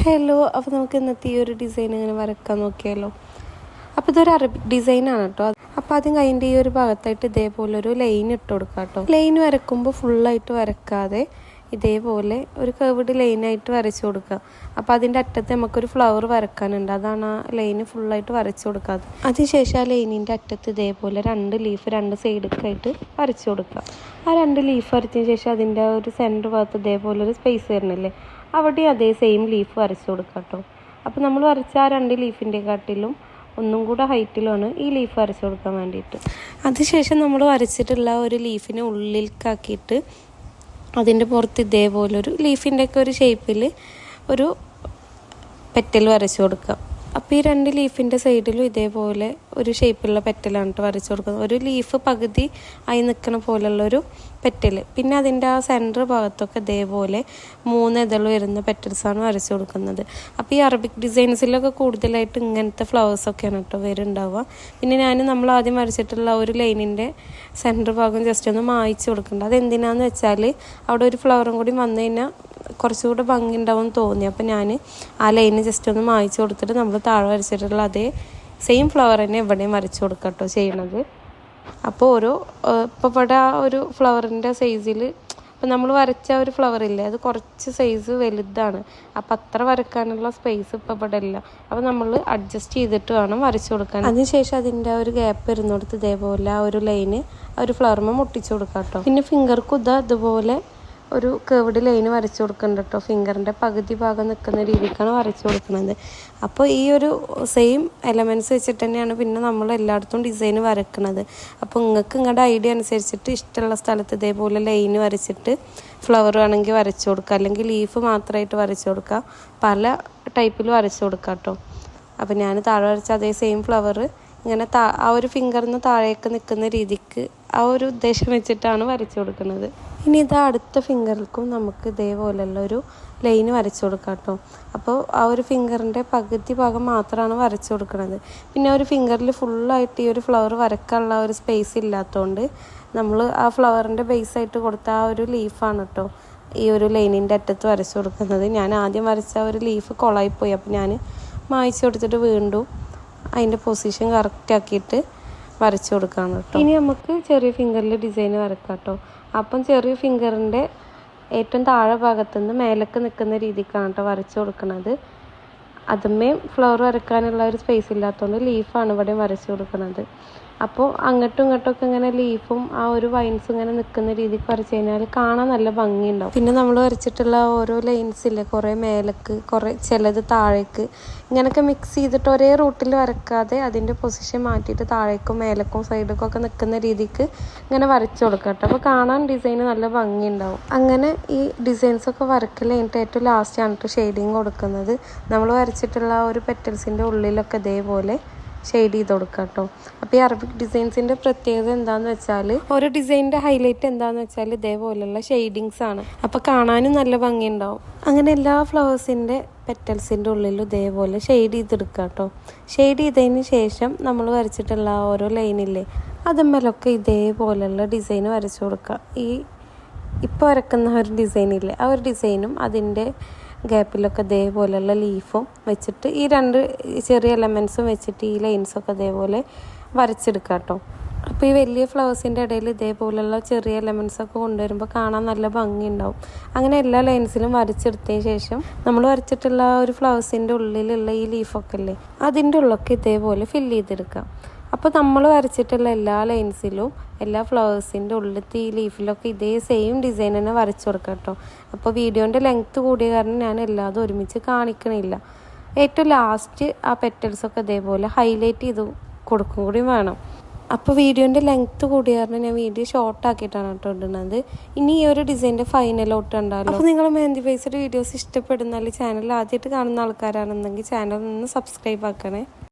Hello അപ്പോൾ നമുക്ക് ഇന്നത്തെ ഈ ഒരു ഡിസൈൻ ഇങ്ങനെ വരക്കാൻ നോക്കിയാലോ? അപ്പോൾ ഇതൊരു അറബിക് ഡിസൈനാണ് കേട്ടോ. അപ്പോൾ ആദ്യം കൈന്റെ ഈ ഒരു ഭാഗത്തായിട്ട് ഇതേപോലെ ഒരു ലൈൻ ഇട്ട് കൊടുക്കുക കേട്ടോ. ലൈൻ വരക്കുമ്പോൾ ഫുള്ളായിട്ട് വരക്കാതെ ഇതേപോലെ ഒരു കർവ്ഡ് ലൈനായിട്ട് വരച്ചു കൊടുക്കുക. അപ്പോൾ അതിന്റെ അറ്റത്ത് നമുക്കൊരു ഫ്ലവർ വരക്കാനുണ്ട്. അതാണ് ആ ലൈന് ഫുള്ളായിട്ട് വരച്ചു കൊടുക്കാതെ അതിനുശേഷം ആ ലൈനിന്റെ അറ്റത്ത് ഇതേപോലെ രണ്ട് ലീഫ് രണ്ട് സൈഡിലേക്കായിട്ട് വരച്ചു കൊടുക്കുക. ആ രണ്ട് ലീഫ് വരച്ചതിന് ശേഷം അതിന്റെ ഒരു സെന്റർ ഭാഗത്ത് ഇതേപോലെ ഒരു സ്പേസ് വരുന്നില്ലേ അവിടെ അതേ സെയിം ലീഫ് വരച്ചു കൊടുക്കുക കേട്ടോ അപ്പോൾ നമ്മൾ വരച്ച ആ രണ്ട് ലീഫിന്റെ കാട്ടിലും ഒന്നും കൂടെ ഹൈറ്റിലാണ് ഈ ലീഫ് വരച്ചു കൊടുക്കാൻ വേണ്ടിയിട്ട്. അതിനുശേഷം നമ്മൾ വരച്ചിട്ടുള്ള ഒരു ലീഫിനെ ഉള്ളിലേക്കാക്കിയിട്ട് അതിന്റെ പുറത്ത് ഇതേപോലെ ഒരു ഒരു ഷേപ്പിൽ ഒരു പെറ്റൽ വരച്ചു കൊടുക്കുക അപ്പോൾ ഈ രണ്ട് ലീഫിന്റെ സൈഡിലും ഇതേപോലെ ഒരു ഷേപ്പുള്ള പെറ്റലാണ് കേട്ടോ വരച്ചു കൊടുക്കുന്നത്. ഒരു ലീഫ് പകുതി ആയി നിൽക്കുന്ന പോലുള്ളൊരു പെറ്റൽ പിന്നെ അതിന്റെ ആ സെന്റർ ഭാഗത്തൊക്കെ ഇതേപോലെ മൂന്ന് ഇതൾ വരുന്ന പെറ്റൽസാണ് വരച്ചു കൊടുക്കുന്നത്. അപ്പോൾ ഈ അറബിക് ഡിസൈൻസിലൊക്കെ കൂടുതലായിട്ട് ഇങ്ങനത്തെ ഫ്ലവേഴ്സൊക്കെയാണ് കേട്ടോ വരുന്നുണ്ടാവുക. പിന്നെ ഞാൻ നമ്മൾ ആദ്യം വരച്ചിട്ടുള്ള ഒരു ലൈനിന്റെ സെന്റർ ഭാഗം ജസ്റ്റ് ഒന്ന് മായ്ച്ചു കൊടുക്കുന്നുണ്ട് അതെന്തിനാന്ന് വെച്ചാൽ അവിടെ ഒരു ഫ്ലവറും കൂടി വന്നു കഴിഞ്ഞാൽ കുറച്ചുകൂടെ ഭംഗി ഉണ്ടാവും തോന്നി. അപ്പോൾ ഞാൻ ആ ലൈന് ജസ്റ്റ് ഒന്ന് മായ്ച്ചു കൊടുത്തിട്ട് നമ്മൾ താഴെ വരച്ചിട്ടുള്ള അതേ സെയിം ഫ്ലവർ തന്നെ ഇവിടെയും വരച്ചു കൊടുക്കുക കേട്ടോ ചെയ്യണത്. അപ്പോൾ ഓരോ ഇപ്പോൾ ഇവിടെ ആ ഒരു ഫ്ലവറിന്റെ സൈസിൽ ഇപ്പം നമ്മൾ വരച്ച ഒരു ഫ്ലവർ ഇല്ലേ അത് കുറച്ച് സൈസ് വലുതാണ്. അപ്പം അത്ര വരക്കാനുള്ള സ്പേസ് ഇപ്പം ഇവിടെ ഇല്ല. അപ്പം നമ്മൾ അഡ്ജസ്റ്റ് ചെയ്തിട്ട് വേണം വരച്ചു കൊടുക്കാൻ. അതിനുശേഷം അതിന്റെ ആ ഒരു ഗ്യാപ്പ് വരുന്നിടത്ത് ഇതേപോലെ ആ ഒരു ലൈന് ആ ഒരു ഫ്ലവറുമ്പോൾ മുട്ടിച്ചു കൊടുക്കാം കേട്ടോ പിന്നെ ഫിംഗർ കുത അതുപോലെ ഒരു കേവിഡ് ലൈന് വരച്ചു കൊടുക്കുന്നുണ്ട് കേട്ടോ ഫിംഗറിന്റെ പകുതി ഭാഗം നിൽക്കുന്ന രീതിക്കാണ് വരച്ചു കൊടുക്കുന്നത്. അപ്പോൾ ഈ ഒരു സെയിം എലമെന്റ്സ് വെച്ചിട്ട് തന്നെയാണ് പിന്നെ നമ്മൾ എല്ലായിടത്തും ഡിസൈൻ വരക്കുന്നത് അപ്പോൾ നിങ്ങൾക്ക് നിങ്ങളുടെ ഐഡിയ അനുസരിച്ചിട്ട് ഇഷ്ടമുള്ള സ്ഥലത്ത് ഇതേപോലെ ലൈന് വരച്ചിട്ട് ഫ്ലവർ വേണമെങ്കിൽ വരച്ചു കൊടുക്കുക അല്ലെങ്കിൽ ലീഫ് മാത്രമായിട്ട് വരച്ചു കൊടുക്കുക പല ടൈപ്പിൽ വരച്ചു കൊടുക്കുക കേട്ടോ അപ്പോൾ ഞാൻ താഴെ വരച്ച അതേ സെയിം ഫ്ലവർ ഇങ്ങനെ താ ആ ഒരു ഫിംഗറിന് താഴേക്ക് നിൽക്കുന്ന രീതിക്ക് ആ ഒരു ഉദ്ദേശം വെച്ചിട്ടാണ് വരച്ചു കൊടുക്കുന്നത്. ഇനി ഇത് അടുത്ത ഫിംഗറിൽക്കും നമുക്ക് ഇതേപോലെയുള്ള ഒരു ലൈന് വരച്ചു കൊടുക്കാം കേട്ടോ. അപ്പോൾ ആ ഒരു ഫിംഗറിന്റെ പകുതി ഭാഗം മാത്രമാണ് വരച്ചു കൊടുക്കുന്നത് പിന്നെ ഒരു ഫിംഗറിൽ ഫുള്ളായിട്ട് ഈ ഒരു ഫ്ലവർ വരക്കാനുള്ള ഒരു സ്പേസ് ഇല്ലാത്തതുകൊണ്ട് നമ്മൾ ആ ഫ്ലവറിന്റെ ബേസായിട്ട് കൊടുത്ത ആ ഒരു ലീഫാണ് കേട്ടോ ഈ ഒരു ലൈനിന്റെ അറ്റത്ത് വരച്ചു കൊടുക്കുന്നത്. ഞാൻ ആദ്യം വരച്ച ഒരു ലീഫ് കൊളായിപ്പോയി. അപ്പോൾ ഞാൻ മായ്ച്ചു കൊടുത്തിട്ട് വീണ്ടും അതിന്റെ പൊസിഷൻ കറക്റ്റ് ആക്കിയിട്ട് വരച്ചു കൊടുക്കാന്ന് കേട്ടോ. ഇനി നമുക്ക് ചെറിയ ഫിംഗറിൽ ഡിസൈൻ വരക്കാം കേട്ടോ അപ്പം ചെറിയ ഫിംഗറിന്റെ ഏറ്റവും താഴെ ഭാഗത്തു നിന്ന് മേലൊക്കെ നിൽക്കുന്ന രീതിക്കാണ് കേട്ടോ വരച്ചു കൊടുക്കുന്നത് അതുമേ ഫ്ലവർ വരക്കാനുള്ള ഒരു സ്പേസ് ഇല്ലാത്തതുകൊണ്ട് ലീഫാണ് ഇവിടെ വരച്ചു കൊടുക്കുന്നത് അപ്പോൾ അങ്ങോട്ടും ഇങ്ങോട്ടും ഒക്കെ ഇങ്ങനെ ലീഫും ആ ഒരു വൈൻസും ഇങ്ങനെ നിൽക്കുന്ന രീതിക്ക് വരച്ച് കഴിഞ്ഞാൽ കാണാൻ നല്ല ഭംഗിയുണ്ടാവും. പിന്നെ നമ്മൾ വരച്ചിട്ടുള്ള ഓരോ ലൈൻസ് ഇല്ലേ കുറേ മേലക്ക് കുറേ ചിലത് താഴേക്ക് ഇങ്ങനെയൊക്കെ മിക്സ് ചെയ്തിട്ട് ഒരേ റൂട്ടിൽ വരക്കാതെ അതിന്റെ പൊസിഷൻ മാറ്റിയിട്ട് താഴേക്കും മേലക്കും സൈഡൊക്കെ ഒക്കെ നിൽക്കുന്ന രീതിക്ക് ഇങ്ങനെ വരച്ചു കൊടുക്കുക കേട്ടോ. അപ്പോൾ കാണാൻ ഡിസൈൻ നല്ല ഭംഗിയുണ്ടാവും. അങ്ങനെ ഈ ഡിസൈൻസ് ഒക്കെ വരക്കൽ കഴിഞ്ഞിട്ട് ഏറ്റവും ലാസ്റ്റാണ് ഷെയ്ഡിങ് കൊടുക്കുന്നത്. നമ്മൾ വരച്ചിട്ടുള്ള ഒരു പെറ്റൽസിന്റെ ഉള്ളിലൊക്കെ ഇതേപോലെ ഷെയ്ഡ് ചെയ്ത് കൊടുക്കുക കേട്ടോ അപ്പോൾ ഈ അറബിക് ഡിസൈൻസിന്റെ പ്രത്യേകത എന്താണെന്ന് വെച്ചാൽ ഓരോ ഡിസൈനിന്റെ ഹൈലൈറ്റ് എന്താണെന്ന് വെച്ചാൽ ഇതേപോലെയുള്ള ഷെയ്ഡിങ്സ് ആണ്. അപ്പോൾ കാണാനും നല്ല ഭംഗിയുണ്ടാവും. അങ്ങനെ എല്ലാ ഫ്ലവേഴ്സിന്റെ പെറ്റൽസിന്റെ ഉള്ളിലും ഇതേപോലെ ഷെയ്ഡ് ചെയ്തെടുക്കുക കേട്ടോ ഷെയ്ഡ് ചെയ്തതിന് ശേഷം നമ്മൾ വരച്ചിട്ടുള്ള ഓരോ ലൈനില്ലേ അതുമ്മേലൊക്കെ ഇതേപോലെയുള്ള ഡിസൈൻ വരച്ചു കൊടുക്കുക ഈ ഇപ്പോൾ വരക്കുന്ന ഒരു ഡിസൈനില്ലേ ആ ഒരു ഡിസൈനും അതിന്റെ ഗ്യാപ്പിലൊക്കെ ഇതേപോലെയുള്ള ലീഫും വെച്ചിട്ട് ഈ രണ്ട് ചെറിയ എലമെൻസും വെച്ചിട്ട് ഈ ലൈൻസൊക്കെ ഇതേപോലെ വരച്ചെടുക്കുക കേട്ടോ അപ്പോൾ ഈ വലിയ ഫ്ലവേഴ്സിന്റെ ഇടയിൽ ഇതേപോലെയുള്ള ചെറിയ എലമെൻസൊക്കെ കൊണ്ടുവരുമ്പോൾ കാണാൻ നല്ല ഭംഗിയുണ്ടാവും. അങ്ങനെ എല്ലാ ലൈൻസിലും വരച്ചെടുത്തതിന് ശേഷം നമ്മൾ വരച്ചിട്ടുള്ള ഒരു ഫ്ലവേഴ്സിന്റെ ഉള്ളിലുള്ള ഈ ലീഫൊക്കെ അല്ലേ അതിന്റെ ഉള്ളൊക്കെ ഇതേപോലെ ഫില്ല് ചെയ്തെടുക്കാം. അപ്പോൾ നമ്മൾ വരച്ചിട്ടുള്ള എല്ലാ ലൈൻസിലും എല്ലാ ഫ്ലവേഴ്സിന്റെ ഉള്ളിലത്തെ ഈ ലീഫിലൊക്കെ ഇതേ സെയിം ഡിസൈൻ തന്നെ വരച്ചു കൊടുക്കാം കേട്ടോ അപ്പോൾ വീഡിയോന്റെ ലെങ്ത്ത് കൂടിയ കാരണം ഞാൻ എല്ലാതും ഒരുമിച്ച് കാണിക്കണില്ല. ഏറ്റവും ലാസ്റ്റ് ആ പെറ്റൽസൊക്കെ ഇതേപോലെ ഹൈലൈറ്റ് ചെയ്ത് കൊടുക്കും കൂടി വേണം. അപ്പോൾ വീഡിയോന്റെ ലെങ്ത്ത് കൂടിയ കാരണം ഞാൻ വീഡിയോ ഷോർട്ട് ആക്കിയിട്ടാണ് കേട്ടോ ഇടുന്നത്. ഇനി ഈ ഒരു ഡിസൈന്റെ ഫൈനലോട്ട് ഉണ്ടാവില്ല അപ്പോൾ നിങ്ങൾ മെഹന്തി ബേസ്ഡ് വീഡിയോസ് ഇഷ്ടപ്പെടുന്നാൽ ചാനൽ ആദ്യമായിട്ട് കാണുന്ന ആൾക്കാരാണെന്നെങ്കിൽ ചാനൽ ഒന്ന് സബ്സ്ക്രൈബ് ആക്കണേ.